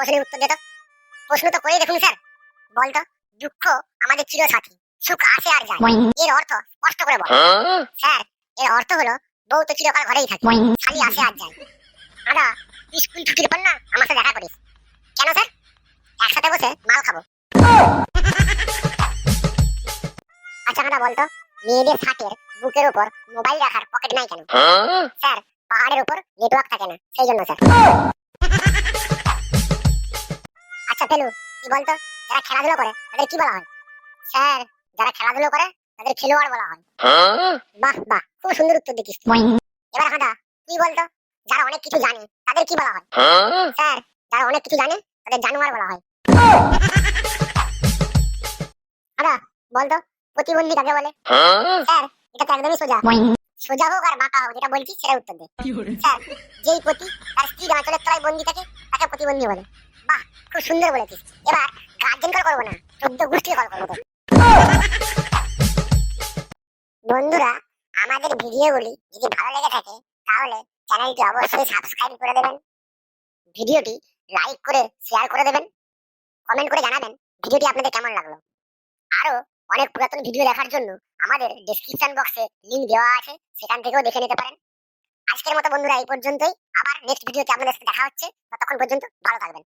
প্রশ্নের উত্তর দে তো। প্রশ্ন তো করে দেখুন স্যার। বলতো দুঃখ আমাদের চিরসাথী সুখ আসে আর যায়। এর অর্থ স্পষ্ট করে বল। স্যার এর অর্থ হলো বউ তো চিরকাল ঘরেই থাকে। খালি আসে আর যায়। দাদা স্কুল ছুটির পর না আমার সাথে দেখা করিস। কেন স্যার? একসাথে বসে মাল খাব। আচ্ছা দাদা বলতো মেয়েদের শার্টের বুকের উপর মোবাইল রাখার পকেট নাই কেন? স্যার পাহাড়ের উপর নেটওয়ার্ক থাকে না সেই জন্য স্যার। পেলু কি বলতো? যারা খেলাধুলো করে তাদের কি বলা হয়? স্যার যারা খেলাধুলো করে তাদের খেলোয়াড় বলা হয়। বাহ বাহ খুব সুন্দর উত্তর দিচ্ছিস এবার হাঁদা তুই বলতো? যারা অনেক কিছু জানে তাদের কি বলা হয়? স্যার যারা অনেক কিছু জানে তাদের জানোয়ার বলা হয়। হাঁদা বলতো প্রতিবন্ধী কাকে বলে? স্যার এটা তো একদমই সোজা। সোজা হোক আর বাঁকা হোক যেটা বলছি সেটা উত্তর দে। স্যার যেই পতি তার স্ত্রীর আঁচলের তলায় বন্দি থাকে তাকে প্রতিবন্ধী বলে। খুব সুন্দর বলেছিস। এবার গার্জেন কল করব না চোদ্দ গোষ্ঠী কল করব বন্ধুরা, আমাদের ভিডিওগুলি যদি ভালো লেগে থাকে, তাহলে চ্যানেলটি অবশ্যই সাবস্ক্রাইব করে দেবেন। ভিডিওটি লাইক করে শেয়ার করে দেবেন। কমেন্ট করে জানাবেন ভিডিওটি আপনাদের কেমন লাগল। আরও অনেক পুরাতন ভিডিও দেখার জন্য আমাদের ডেসক্রিপশন বক্সে লিংক দেওয়া আছে, সেখান থেকেও দেখে নিতে পারেন। আজকের মতো বন্ধুরা, এই পর্যন্তই। আবার নেক্সট ভিডিওতে আপনাদের সাথে দেখা হচ্ছে। ততক্ষণ পর্যন্ত ভালো থাকবেন।